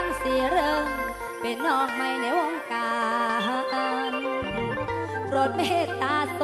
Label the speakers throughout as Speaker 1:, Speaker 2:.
Speaker 1: างสีเริง เป็นน้องใหม่ในวงการโปรดเมตตาโ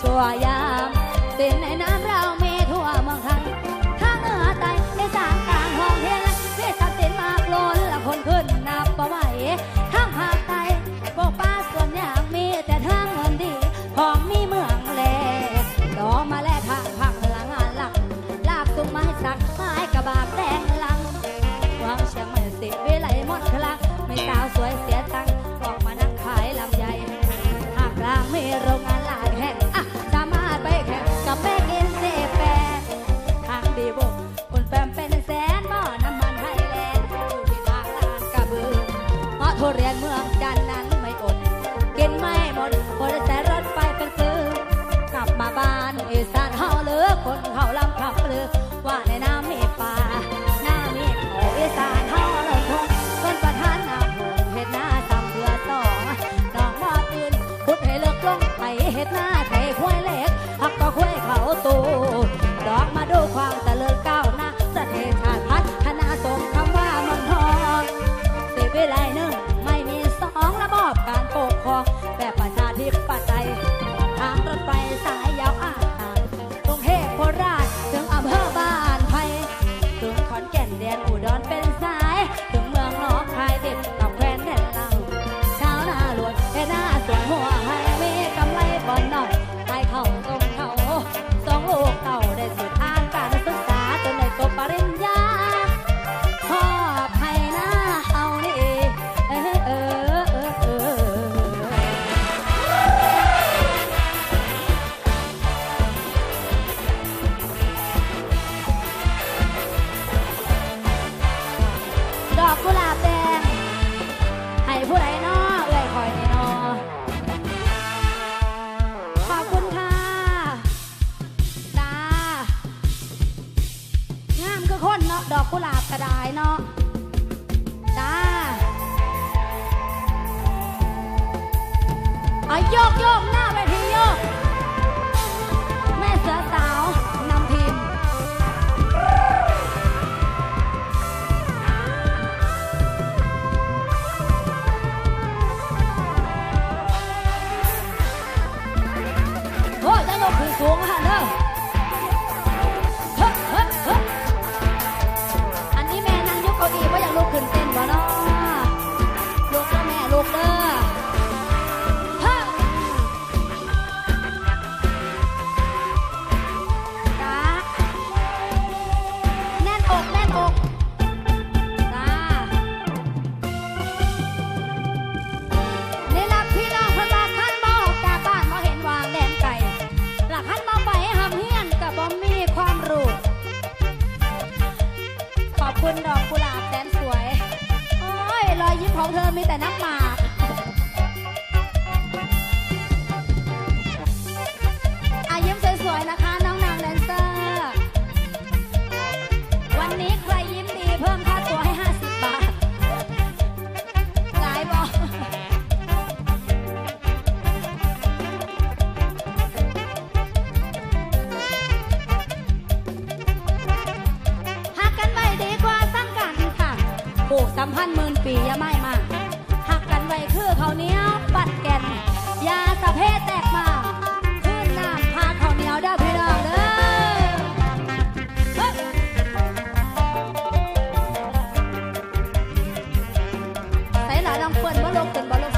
Speaker 1: ชั่วยามเส้นในน้ำเรา กุหลาบกระดาเนาะจ้าเอาโยกโยกนะ สัมพันธ์หมื่นปีอย่าไม่มาหักกันไว้คือเขาเนี้ยปัดแก่นยาสะเพแตกมาขึ้นน้ำพาเขาเนี้ยได้พี่น้องเด้อเฮ้ยใส่หลายลองเปิดบ่ลงเป็นบ่ลง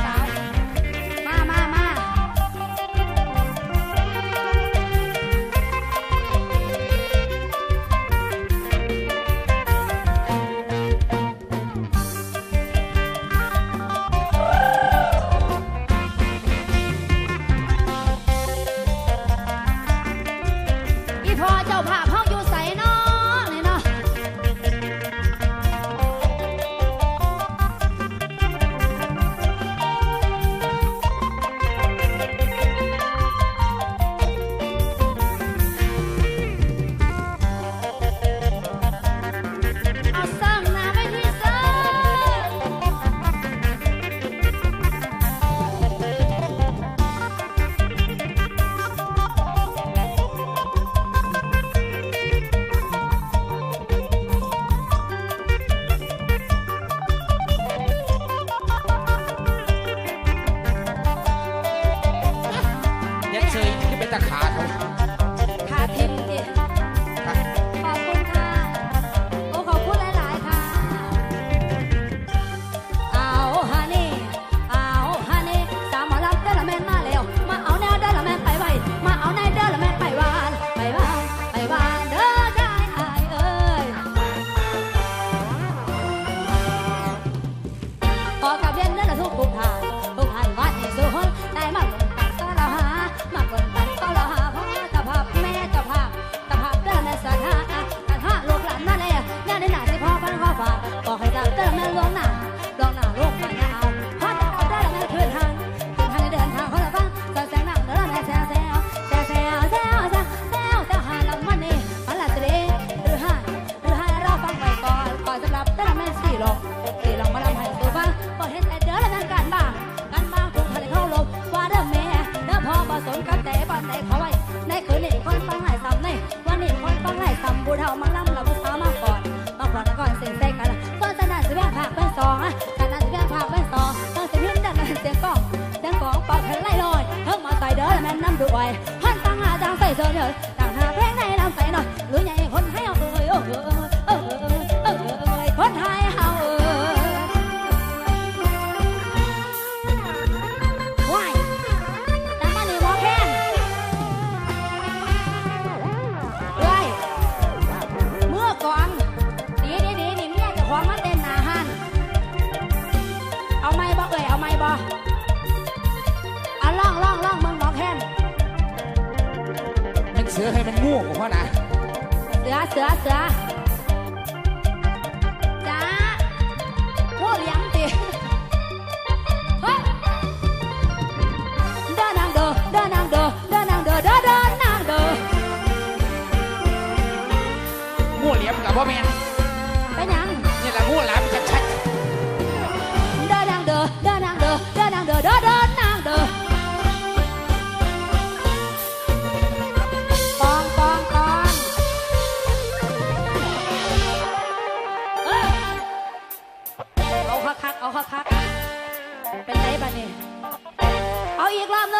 Speaker 1: สม
Speaker 2: กับ
Speaker 1: แต่บ้านแต่เขาไว้ ในคืนนี้คนฟังหลายซ้ำในวันนี้คนฟังหลายซ้ำบูเฒ่ามาล่ำเราผู้สาวมาก่อนมาก่อนก่อนเสียงใส่กันละก่อนสนานสิแบ่งผักเป็นสองอะสนานสิแบ่งผักเป็นสองต้องเสียงพิมพ์ดังเสียงกล้องเสียงกล้องเป่าแผ่นไล่ลอยเพิ่งมาใส่เด้อแม่น้ำด้วยหันฟังหาจางใส่เสื้อเด้อ สือให้มันง่
Speaker 2: วงกว่านะ
Speaker 1: เสือเสือเสือจ้าโอ้เลี้ยงติเฮ้ยเดินนางเด้อเดินนางเด้อเดินนางเด้อเดินเดินนางเด้อ
Speaker 2: ง่วงเหลี่ยมกับพ่อแม่
Speaker 1: เป็นไงบ้านี่เอาอีกรอบนึง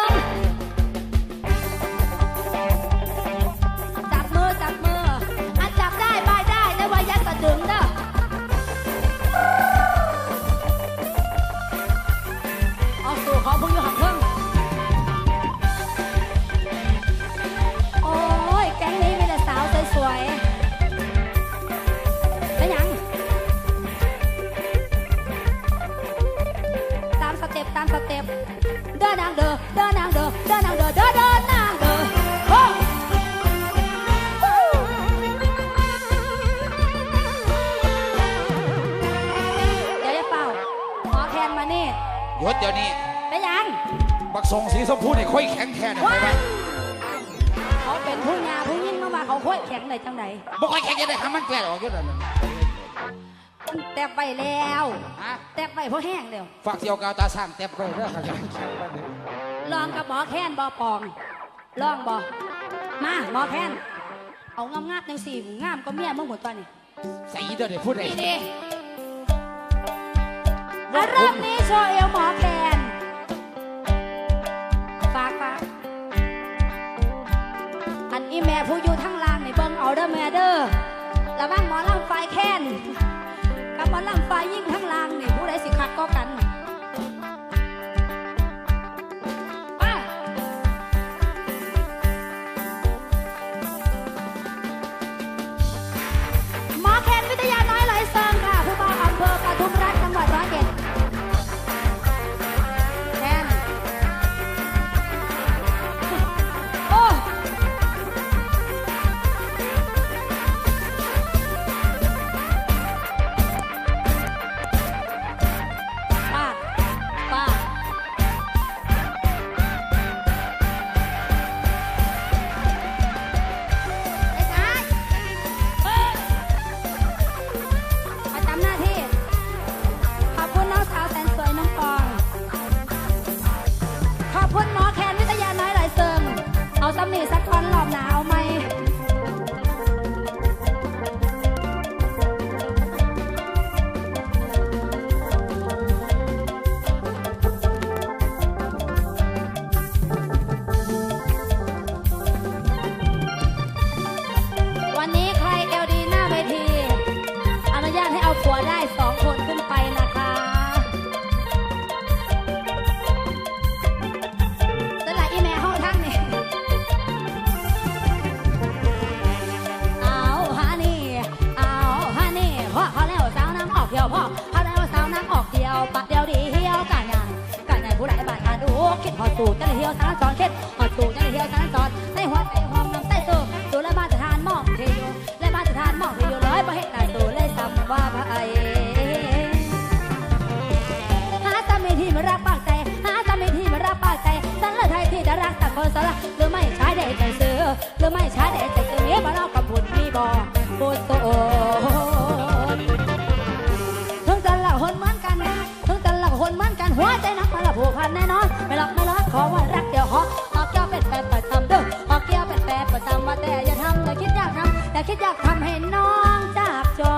Speaker 1: บไปแล้วแต
Speaker 2: บไป
Speaker 1: เพราะแห้งเดียว
Speaker 2: ฝากเสียวกาตาสร้างเต็มไปเด้อค
Speaker 1: ลองกับหมอแค้นบอปองลองบอมาหมอแค้นเอางามงามจังสี่งามก็เมียเมื่อหมดตอนนี้
Speaker 2: ใส่เด้อเดี๋ยวพูดเลย
Speaker 1: นี่ดิรอบนี้โชว์เอวหมอแค้นฝากฝากอันนี้แม่ผู้อยู่ทั้งล่างในเบิ้งเอาเด้อแม่เด้อระวังหมอลำไฟแค้น ลำไฟยิ่งทั้งล่างนี่ผู้ใดสิคักก็กัน หรือไม่ช้าแต่จะเมียมาเล่ากับผลมีบ่บุตโตถึงแต่ละคนเหมือนกันนะถึงแต่ละคนเหมือนกันหัวใจนักมาละผูกพันแน่นอนไม่หลับไม่ร้อนขอว่ารักเดียวขอออเกี่ยวเป็นแฟนประจำเด้อออเกี่ยวเป็นแฟนประจำมาแต่ย่าทำอย่คิดอยากทำอย่คิดอยากทำให้น้องจากจอ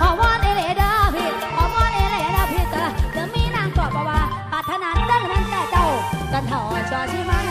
Speaker 1: ขอวอนเอเลดาพี่ขอวอนเอเลดาพี่เธอจะมีนางกอดบ่าวปรารถนาดั้นมันแต่เจ้ากันเถาะชอชิมา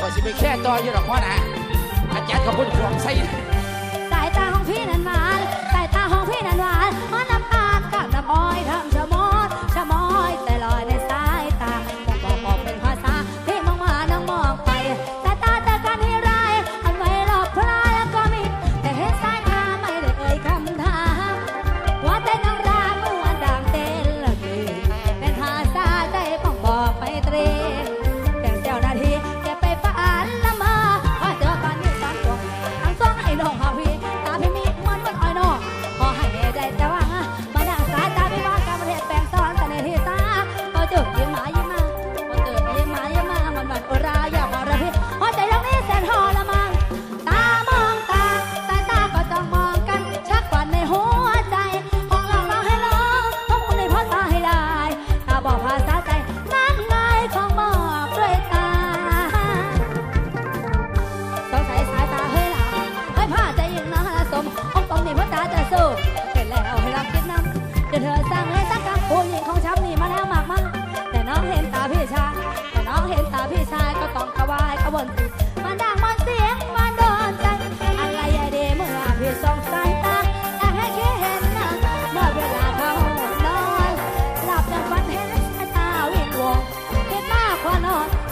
Speaker 1: กว่า
Speaker 2: สิไปแค่ต่อยู่หรอกพ่อนะอาจารย์ก็พูดขวงใส่
Speaker 1: สายตาของพี่นันหวาน สายตาของพี่นันหวานม้อนน้ำตาลกับน้ำอ้อยทำ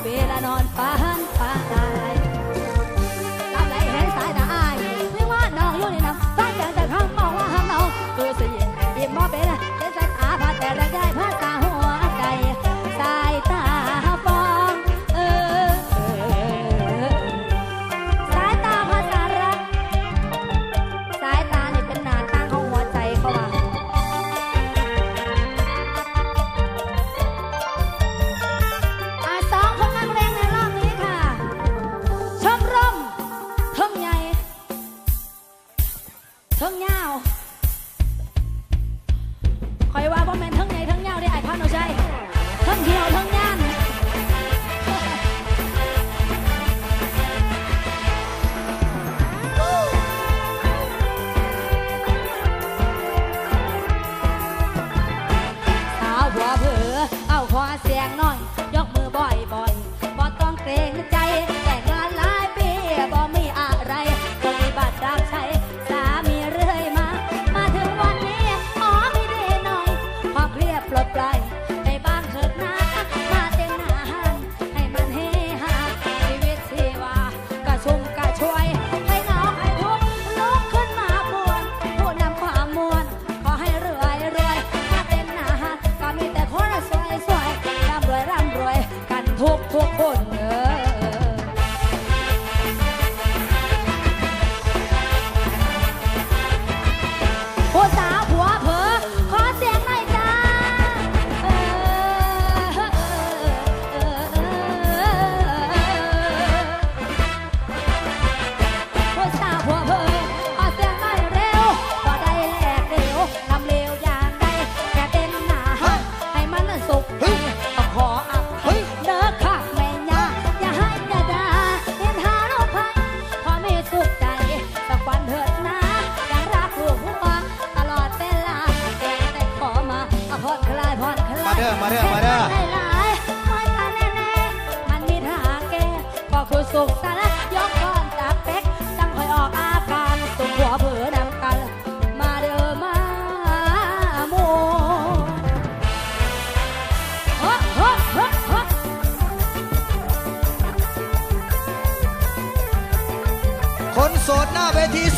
Speaker 1: วลานอนฝันฝ้าตายตาไหลแหงสายตาอายไม่ว่าน้องอยู่ในน้ำฟังแต่แต่างบอกว่าห้ามน้องคือสิยิ่งมองเป็นเส้
Speaker 3: นสา
Speaker 1: ยตาผ่านแต่แรงยาผ่านตา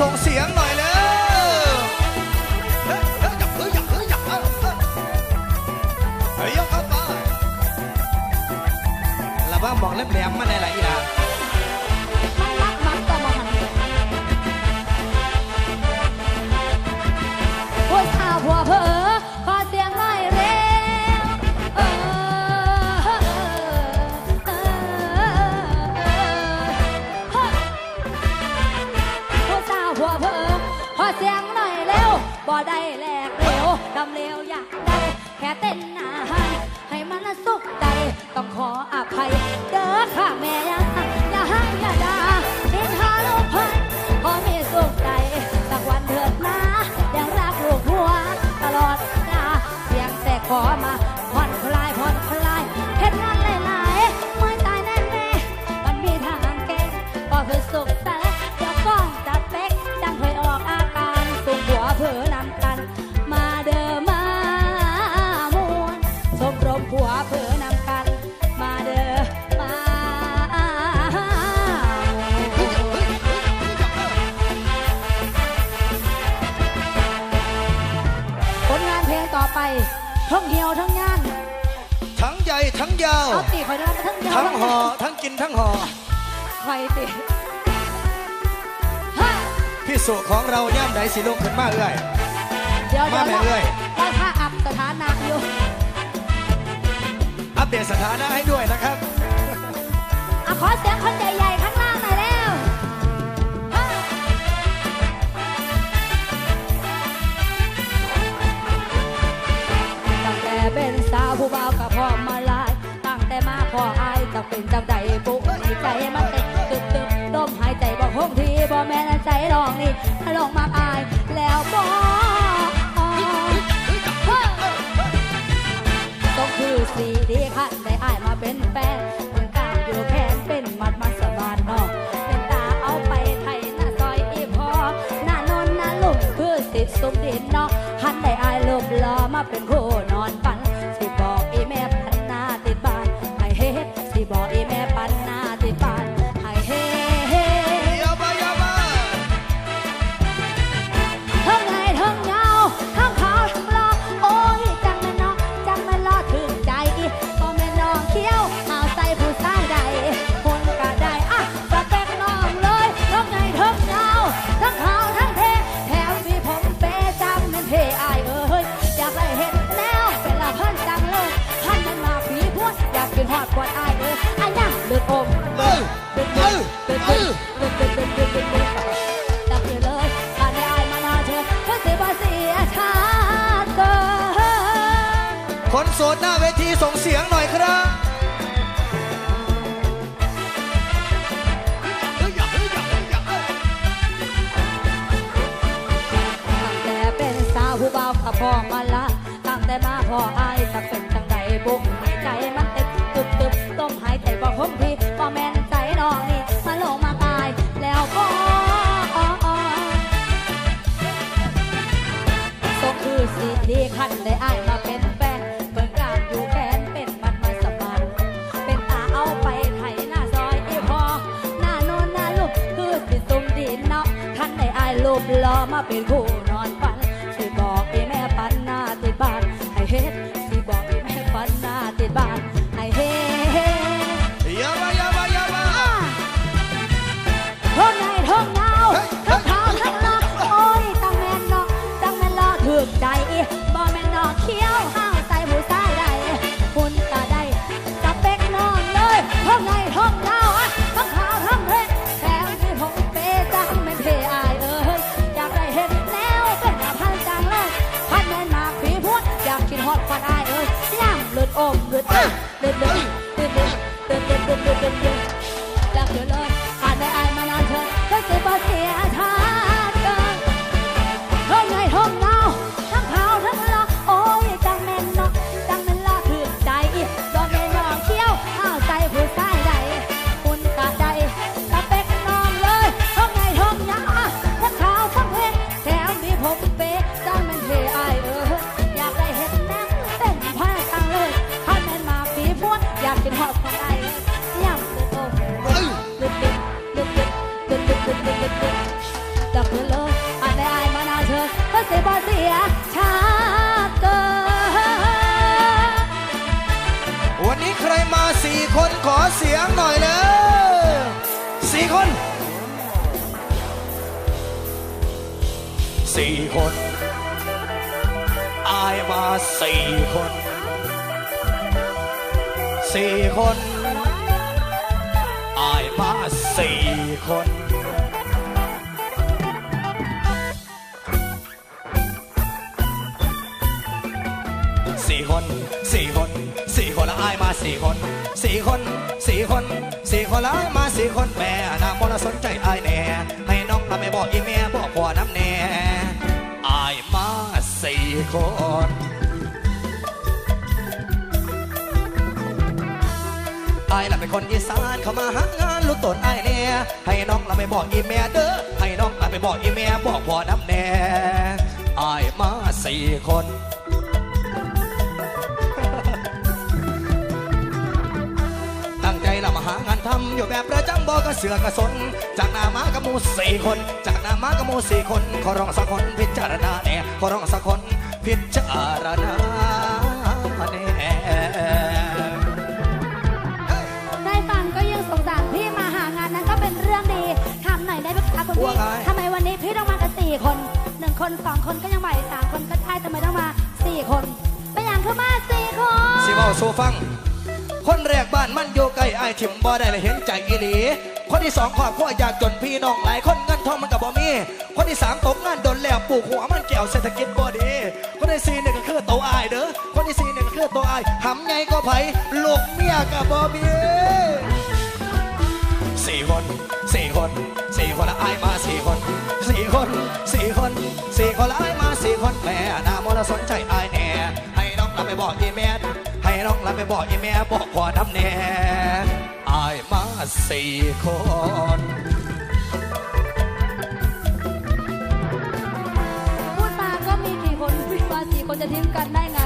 Speaker 1: ส่งเสียง
Speaker 3: หน tên ยาว
Speaker 1: เอาตีคอยทั้งทั้ยาว
Speaker 3: ทั้งหอทั้งกินทั้งห่อ
Speaker 1: คอยตี
Speaker 3: พี่สุของเราย่ำไหนสิลูกขึ้นมาเอื่อยมาแม่เอื่อย
Speaker 1: เราถ้าอับสถานะอยู่
Speaker 3: อัปเดตสถานะให้ด้วยนะครับ
Speaker 1: ขอเสียงคนใหญ่ๆข้างล่างหน่อยแล้วตั้งแต่เป็นสาวผู้บ่าวกับพ่อมา จัเป็นจำงใดปุกในใจมันเต้นตึบตึบลมหายใจบอกห้องทีบ่แม่นใจลองนี่ถ้าลองมาอายแล้วบอต้องคือสีดีค่ะได้อายมาเป็นแฟน มีส่งเสี
Speaker 3: ยงหน่อยครับ
Speaker 1: ตั้งแต่เป็นสาวผู้บ่าวกับพ่อมาละตั้งแต่มาพ่ออายจะเป็นจังใดบุกในใจมันเต็มตึบตึบต้มหายใจบ่คงที่บ่แม่นใจน้องนี่มาลงมากายแล้วก็สกคือสิดีคันได้อายมาเป็น เป็นคู่นอนฝัน สี่คนอายมาสี่คนสี่
Speaker 3: คนสี่คนสี่คนละอายมาสี่คนสี่คนสี่คนสี่คนละอายมาสี่คนแม่นางมรสนใจอายแน่ให้น้องทำไม่บอกอีแม่บอกพ่อน้ำแน่อายมาสี่คนายละเป็นคนอีสานเข้ามาหางานรู้ตนอายแน่ให้น้องละไม่บอกอีแม่เด้อให้น้องละไม่บอกอีแม่บอกพ่อน้ำแน่อายมาสี่คนตั้งใจละมาหางานทำอยู่แบบประจำบอกระเสือกระสน จากนามากับหมูสี่คน จากนามากับหมูสี่คนขอร้องสักคนพิจารณาแน่ขอร้องสักคนพิจารณา
Speaker 1: สี่คนหนึ่งคนสองคนก็ยังไหวสามคนก็ใช่ทำไมต้องมาสี่คนเป็นอย่างคือมาสี่คน
Speaker 3: สิเว่าโซฟัง คนแรกบ้านมันอยู่ใกล้ไอ้ายถิ่มบ่ได้เลยเห็นใจอีหลี คนที่สองครอบครัวยากจนพี่น้องหลายคนเงินทองมันกับบ่มี คนที่สามตกงานโดนแล้วปลูกหัวมันแก้วเศรษฐกิจบ่ดี คนที่สี่เนี่ยก็คือโตวอายเด้อ คนที่สี่เนี่ยก็คือโตวอายหำไงก็ไผลูกเมียกับบ่มีสี่คนสี่คนสี่คนละอายมาสี่คนสี่คนสี่ คนสี่คนละอายมาสี่คนแม่นามอรสนใจไอายแน่ให้น้องลาไปบอกอีแม่ให้น้องลาไปบอกอีแม่บอกพ่อน้ำแน่อายมาสี่คน
Speaker 1: พูดมาก็มีกี่คนพี่มาสี่คนจะทิ้งกันได้ไง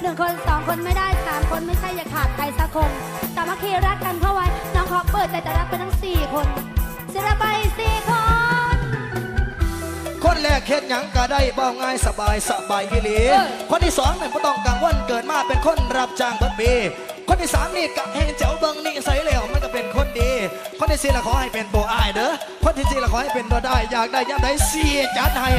Speaker 1: หนึ่งคนสองคนไม่ได้สามคนไม่ใช่อย่าขาดใครสักคนสามัคคีรักกันเข้าไว้น้องขอเปิดใจจะรักเป็นทั้งสี่คนเสียไปสี่คน
Speaker 3: คนแรกเฮ็ดหยังก็ได้เบาง่ายสบายสบายอีหลี
Speaker 1: เอ้ย
Speaker 3: คนที่สองเนี่ยบ่ต้องกังวลเกิดมาเป็นคนรับจ้างเบิดปีคนที่สามนี่กะเฮงเจ้าเบิงนี่ใส่แล้วมันก็เป็นคนดี คนที่สี่ละขอให้เป็นตัวอายเด้อคนที่สี่ละขอให้เป็นตัวได้อยากได้ยามใดเสียจัดให้